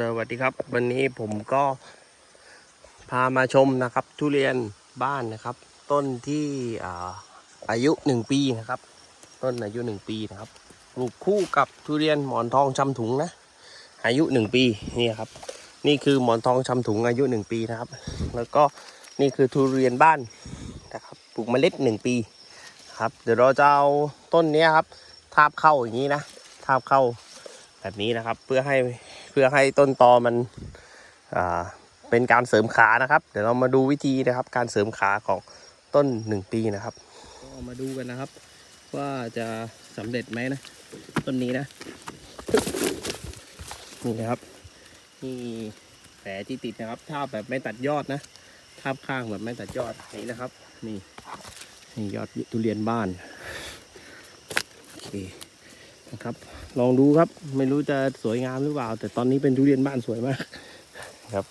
สวัสดีครับ วันนี้ผมก็พามาชมนะครับ ทุเรียนบ้านนะครับ ต้นที่อาอายุหนึ่งปีนะครับ ต้นอายุหนึ่งปีนะครับปลูกคู่กับทุเรียนหมอนทองชำถุงนะ อายุหนึ่งปีนี่ครับ นี่คือหมอนทองชำถุงอายุหนึ่งปีนะครับ แล้วก็นี่คือทุเรียนบ้านนะครับปลูกเมล็ดหนึ่งปีครับ เดี๋ยวเราจะเอาต้นนี้ครับทาบเข้าอย่างนี้นะทาบเข้าแบบนี้นะครับ เพื่อให้ เพื่อให้ต้นตอมันเป็นการเสริมขานะครับ เดี๋ยวเรามาดูวิธีนะครับ การเสริมขาของต้นหนึ่งปีนะครับก็มาดูกันนะครับ ว่าจะสำเร็จไหมนะต้นนี้นะนี่นะครับนี่แผลที่ติดนะครับทาบแบบไม่ตัดยอดนะทาบข้างแบบไม่ตัดยอดนี่นะครับ นี่นี่ยอดทุเรียนบ้านโอเค นะครับ ลองดูครับ ไม่รู้จะสวยงามหรือเปล่า แต่ตอนนี้เป็นทุเรียนบ้านสวยมากครับ